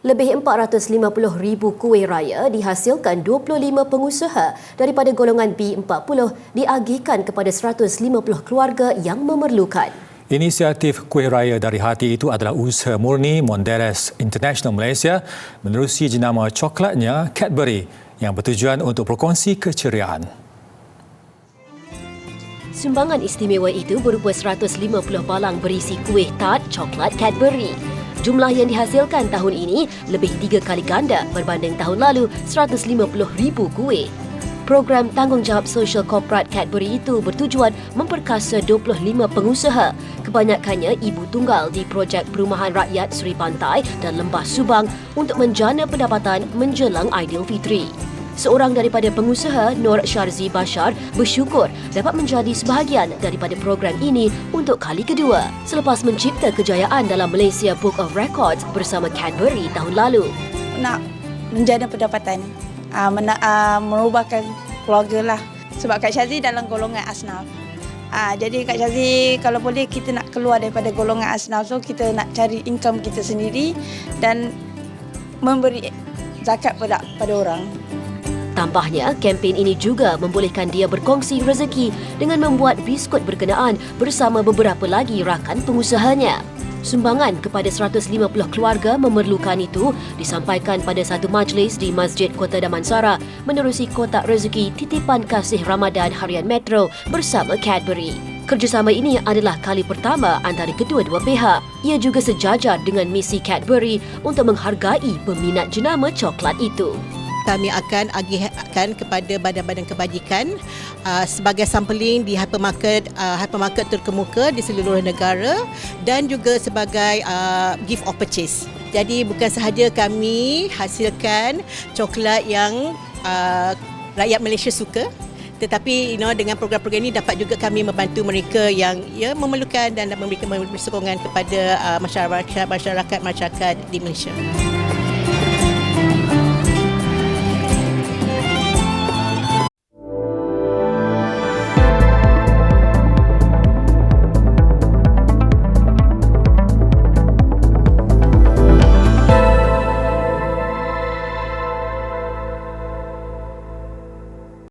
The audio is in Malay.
Lebih 450,000 kuih raya dihasilkan 25 pengusaha daripada golongan B40 diagihkan kepada 150 keluarga yang memerlukan. Inisiatif Kuih Raya dari Hati itu adalah usaha murni Mondelez International Malaysia menerusi jenama coklatnya Cadbury yang bertujuan untuk berkongsi keceriaan. Sumbangan istimewa itu berupa 150 balang berisi kuih tart coklat Cadbury. Jumlah yang dihasilkan tahun ini lebih tiga kali ganda berbanding tahun lalu 150,000 kuih. Program tanggungjawab sosial korporat Cadbury itu bertujuan memperkasa 25 pengusaha, kebanyakannya ibu tunggal di projek perumahan rakyat Seri Pantai dan Lembah Subang untuk menjana pendapatan menjelang Aidilfitri. Seorang daripada pengusaha, Nur Syarzi Bashar, bersyukur dapat menjadi sebahagian daripada program ini untuk kali kedua selepas mencipta kejayaan dalam Malaysia Book of Records bersama Cadbury tahun lalu. Nak menjana pendapatan, uh, mena, uh, merubahkan keluarga lah. Sebab Kak Syazi dalam golongan asnaf. Uh, jadi Kak Syazi kalau boleh kita nak keluar daripada golongan asnaf so kita nak cari income kita sendiri dan memberi zakat pada pada orang. Tambahnya, kempen ini juga membolehkan dia berkongsi rezeki dengan membuat biskut berkenaan bersama beberapa lagi rakan pengusahanya. Sumbangan kepada 150 keluarga memerlukan itu disampaikan pada satu majlis di Masjid Kota Damansara menerusi kotak rezeki titipan kasih Ramadan Harian Metro bersama Cadbury. Kerjasama ini adalah kali pertama antara kedua-dua pihak. Ia juga sejajar dengan misi Cadbury untuk menghargai peminat jenama coklat itu kami akan agihkan kepada badan-badan kebajikan uh, sebagai sampling di hypermarket uh, hypermarket terkemuka di seluruh negara dan juga sebagai uh, gift of purchase. Jadi bukan sahaja kami hasilkan coklat yang uh, rakyat Malaysia suka tetapi you know dengan program-program ini dapat juga kami membantu mereka yang ya memerlukan dan memberikan sokongan kepada uh, masyarakat masyarakat masyarakat di Malaysia.